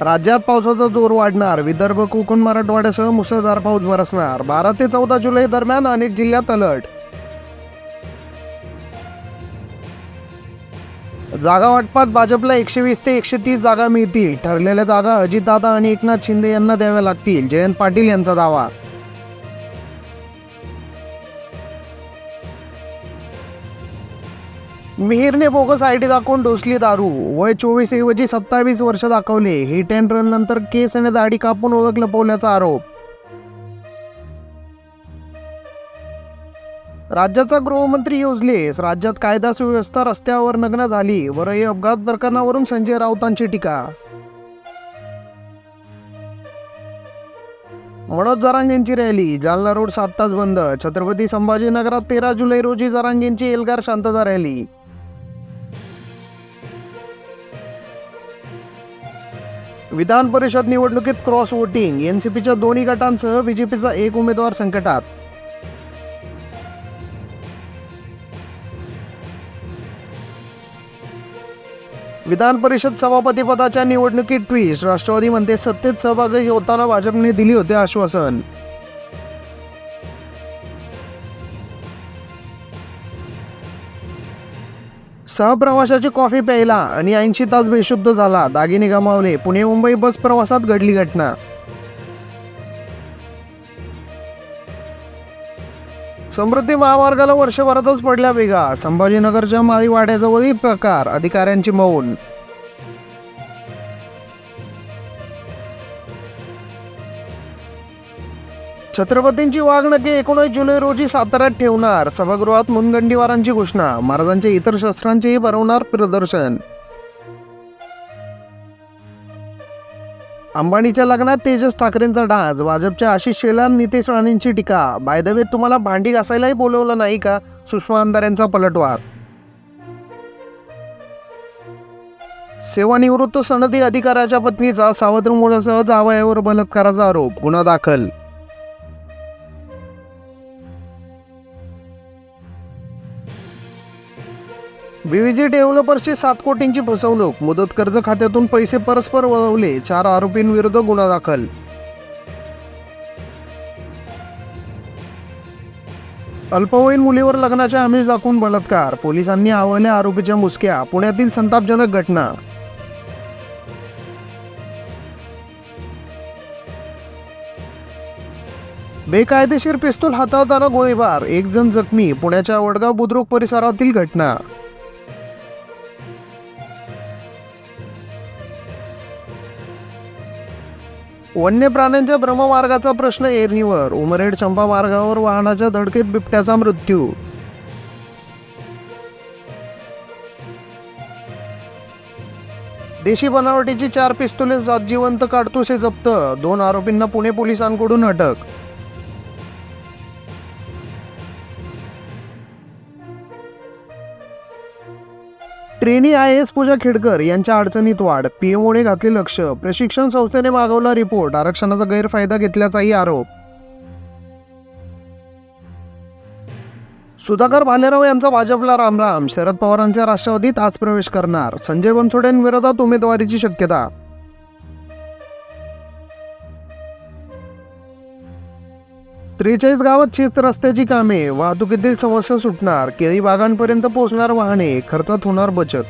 राज्यात पावसाचा जोर वाढणार. विदर्भ कोकण मराठवाड्यासह मुसळधार पाऊस बरसणार. बारा ते चौदा जुलै दरम्यान अनेक जिल्ह्यात अलर्ट. जागा वाटपात भाजपला एकशे वीस ते एकशे तीस जागा मिळतील. ठरलेल्या जागा अजितदादा आणि एकनाथ शिंदे यांना द्याव्या लागतील. जयंत पाटील यांचा दावा. मिहीरने बोगस आय डी दाखवून डोसली दारू. वय चोवीस ऐवजी सत्तावीस वर्ष दाखवले. हिट अँड रन नंतर केस आणि दाढी कापून ओळख लपवल्याचा आरोप. राज्याचा गृहमंत्री योजलेस. राज्यात कायदा सुव्यवस्था रस्त्यावर नग्न झाली. वरही अपघात प्रकरणावरून संजय राऊतांची टीका. मनोज जरांगेंची रॅली. जालना रोड सात तास बंद. छत्रपती संभाजीनगरात तेरा जुलै रोजी जरांगेंची एल्गार शांतता रॅली. विधान परिषद निवडणुकीत क्रॉस वोटिंग एनसीपीच्या दोन्ही गटांसह बीजेपीचा एक उमेदवार संकटात. विधान परिषद सभापतीपदाच्या निवडणुकीत ट्विस्ट राष्ट्रवादी म्हणते सत्तेत सहभागी होताना भाजपने दिली होते आश्वासन. सहप्रवाशाची कॉफी प्यायला आणि ऐंशी तास बेशुद्ध झाला. दागिने गमावले. पुणे मुंबई बस प्रवासात घडली घटना. समृद्धी महामार्गाला वर्षभरातच पडल्या वेगा. संभाजीनगरच्या माळीवाड्याजवळील प्रकार. अधिकाऱ्यांची मौन. छत्रपतींची वाघनखे एकोणीस जुलै रोजी साताऱ्यात ठेवणार. सभागृहात मुनगंडीवारांची घोषणा. महाराजांच्या इतर शस्त्रांचेही भरवणार प्रदर्शन. अंबानीच्या लग्नात तेजस ठाकरेंचा डाज भाजपच्या आशिष शेलार नितेश राणेंची टीका. बाय द तुम्हाला भांडी घासायलाही बोलवलं नाही का? सुषमा अंधाऱ्यांचा पलटवार. सेवानिवृत्त सनदी अधिकाऱ्याच्या पत्नीचा सावत्र मुलासह जावयावर बलात्काराचा आरोप. गुन्हा दाखल बीव्हीजी डेव्हलपर्सची सात कोटींची फसवणूक. मुदत कर्ज खात्यातून पैसे परस्पर वळवले. चार आरोपींविरुद्ध गुन्हा दाखल. अल्पवयीन मुलीवर लग्नाच्या आमिष दाखवून बलात्कार. पोलिसांनी आवळल्या आरोपीच्या मुसक्या. पुण्यातील संतापजनक घटना. बेकायदेशीर पिस्तूल हातावताना गोळीबार. एक जण जखमी. पुण्याच्या वडगाव बुद्रुक परिसरातील घटना. वन्य प्राण्यांच्या भ्रममार्गाचा प्रश्न एरणीवर. उमरेड चंपा मार्गावर वाहनाच्या धडकेत बिबट्याचा मृत्यू. देशी बनावटीची चार पिस्तुले सात जिवंत काडतुसे जप्त. दोन आरोपींना पुणे पोलिसांकडून अटक. Trainee I S Puja Khedkar यांच्या अडचणीत वाढ. पीएमओने घातले लक्ष. प्रशिक्षण संस्थेने मागवला रिपोर्ट. आरक्षणाचा गैरफायदा घेतल्याचाही आरोप. सुधाकर भालेराव यांचा भाजपला रामराम. शरद पवारांच्या राष्ट्रवादीत आज प्रवेश करणार. संजय बनसोडेंविरोधात उमेदवारीची शक्यता त्रेचाळीस गावात शेत रस्त्याची कामे वाहतुकीतील समस्या सुटणार केळी बागांपर्यंत पोहोचणार वाहने खर्चात होणार बचत.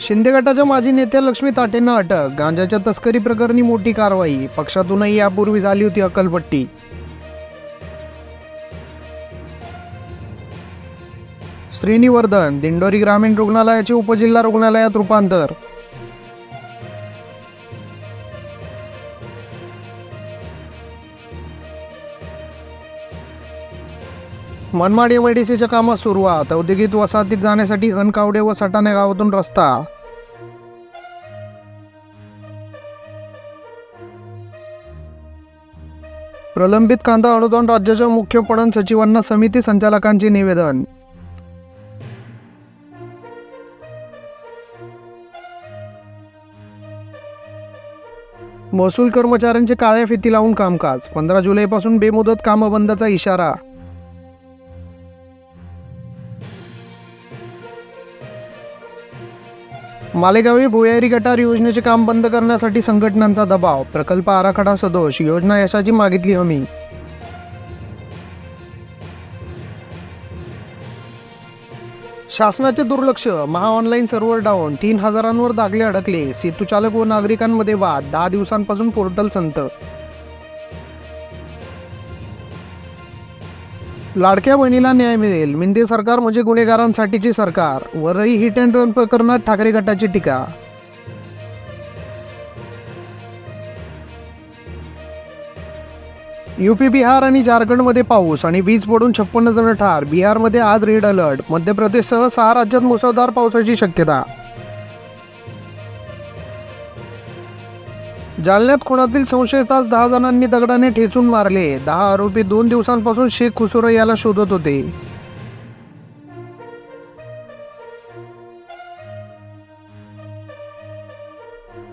शिंदे गटाच्या माजी नेत्या लक्ष्मी ताटेंना अटक गांजाच्या तस्करी प्रकरणी मोठी कारवाई पक्षातूनही यापूर्वी झाली होती अकलपट्टी श्रीनिवर्धन दिंडोरी ग्रामीण रुग्णालयाचे उपजिल्हा रुग्णालयात रूपांतर. मनमाड सीच्या कामात सुरुवात औद्योगिक वसाहतीत जाण्यासाठी अनकावडे व सटाणे गावातून रस्ता. प्रलंबित कांदा अनुदान राज्याच्या मुख्य पणन सचिवांना समिती संचालकांचे निवेदन. महसूल कर्मचाऱ्यांचे काळ्या फिती लावून कामकाज. पंधरा जुलैपासून बेमुदत कामबंदचा इशारा. मालेगावी भुयारी गटार योजनेचे काम बंद करण्यासाठी संघटनांचा दबाव प्रकल्प आराखडा सदोष योजना यशाची मागितली हमी. शासनाचे दुर्लक्ष महाऑनलाईन सर्व्हर डाऊन तीन हजारांवर दाखले अडकले सेतुचालक व नागरिकांमध्ये वाद दहा दिवसांपासून पोर्टल संत लाडक्या बहिणीला न्याय मिळेल. मिंदे सरकार म्हणजे गुन्हेगारांसाठीचे सरकार. वरळी हिट अँड रन प्रकरणात ठाकरे गटाची टीका. यूपी बिहार आणि झारखंडमध्ये पाऊस आणि वीज पडून छप्पन्न जण ठार. बिहारमध्ये आज रेड अलर्ट मध्य प्रदेशसह सहा राज्यात मुसळधार पावसाची शक्यता. जालन्यात खुणातील संशयितास दहा जणांनी दगडाने ठेचून मारले. दहा आरोपी दोन दिवसांपासून शेख खुसुरो याला शोधत होते.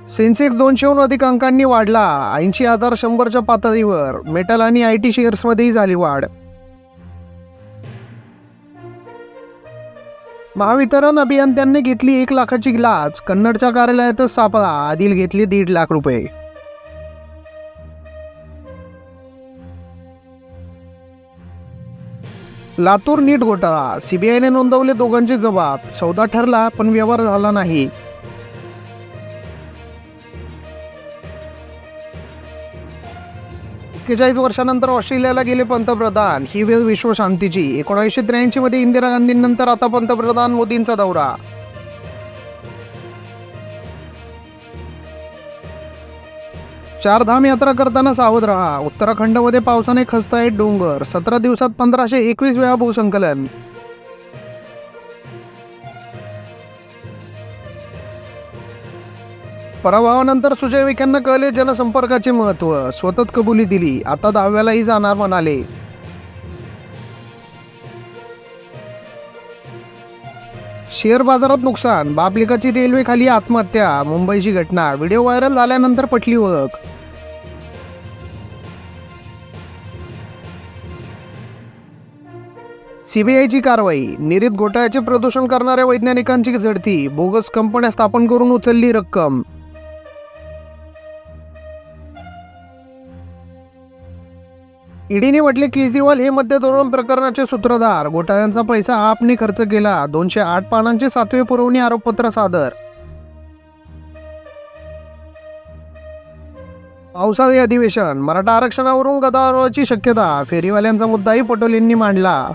सेन्सेक्स दोनशेहून अधिक अंकांनी वाढला. ऐंशी हजार शंभरच्या पातळीवर. मेटल आणि आय टी शेअर्समध्येही झाली वाढ. महावितरण अभियंत्यांनी घेतली एक लाखाची लाच कन्नडच्या कार्यालयातच सापळा. आदिल घेतली दीड लाख रुपये. लातूर नीट घोटाळा. सीबीआयने नोंदवले दोघांचे जबाब. सौदा ठरला पण व्यवहार झाला नाही. एक्केचाळीस वर्षानंतर ऑस्ट्रेलियाला गेले पंतप्रधान. ही वेळ विश्वशांतीची एकोणीसशे त्र्याऐंशी मध्ये इंदिरा गांधींनंतर आता पंतप्रधान मोदींचा दौरा. चारधाम यात्रा करताना सावध रहा. उत्तराखंडमध्ये पावसाने खचतायत डोंगर. सतरा दिवसात पंधराशे एकवीस वेळा भूसंकलन पराभवानंतर सुजय विखेंना कळले जनसंपर्काचे महत्त्व स्वतःच कबुली दिली. आता दहाव्यालाही जाणार म्हणाले. शेअर बाजारात नुकसान. बापलिकाची रेल्वे खाली आत्महत्या. मुंबईची घटना. व्हिडिओ व्हायरल झाल्यानंतर पटली ओळख. सीबीआयची कारवाई. निरीत घोटाळ्याचे प्रदूषण करणाऱ्या वैज्ञानिकांची झडती. बोगस कंपन्या स्थापन करून उचलली रक्कम. ईडीने म्हटले केजरीवाल हे मध्य धोरण प्रकरणाचे सूत्रधार. घोटाळ्यांचा पैसा आपने खर्च केला. दोनशे आठ पानांचे सातवे पुरवणी आरोपपत्र सादर. पावसाळी अधिवेशन. मराठा आरक्षणावरून गदारोळाची शक्यता. फेरीवाल्यांचा मुद्दाही पटोलेंनी मांडला.